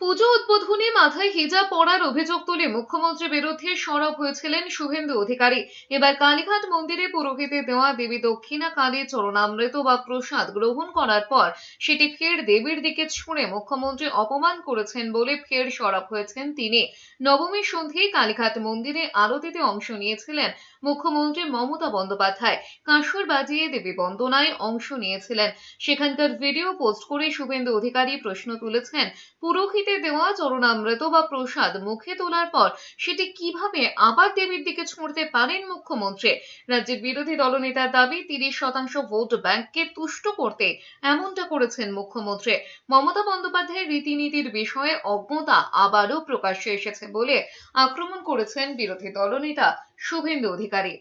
পুজো উদ্বোধনী মাথায় হিজাব পরার অভিযোগ তুলে মুখ্যমন্ত্রীর বিরুদ্ধে সরব হয়েছিলেন শুভেন্দু অধিকারী। এবার কালীঘাট মন্দিরে পুরোহিতে দেওয়া দেবী দক্ষিণা কালী চরণামৃত বা প্রসাদ গ্রহণ করার পর সেটি ফের দেবীর দিকে ছুঁড়ে মুখ্যমন্ত্রী অপমান করেছেন বলে ফের সরব হয়েছেন তিনি। নবমীর সন্ধ্যেই কালীঘাট মন্দিরে আরতিতে অংশ নিয়েছিলেন মুখ্যমন্ত্রী মমতা বন্দ্যোপাধ্যায়। কাঁসর বাজিয়ে দেবী বন্দনায় অংশ নিয়েছিলেন। সেখানকার ভিডিও পোস্ট করে শুভেন্দু অধিকারী প্রশ্ন তুলেছেন পুরোহিতে দেওয়া চরণামৃত বা প্রসাদ মুখে তোলার পর সেটি কীভাবে আবার দেবীর দিকে ছুঁড়তে পারেন মুখ্যমন্ত্রী? রাজ্যের বিরোধী দলনেতার দাবি, তিরিশ শতাংশ ভোট ব্যাংককে তুষ্ট করতে এমনটা করেছেন মুখ্যমন্ত্রী। মমতা বন্দ্যোপাধ্যায়ের রীতিনীতির বিষয়ে অজ্ঞতা আবারও প্রকাশ্যে এসেছে বলে আক্রমণ করেছেন বিরোধী দলনেতা শুভেন্দু অধিকারী।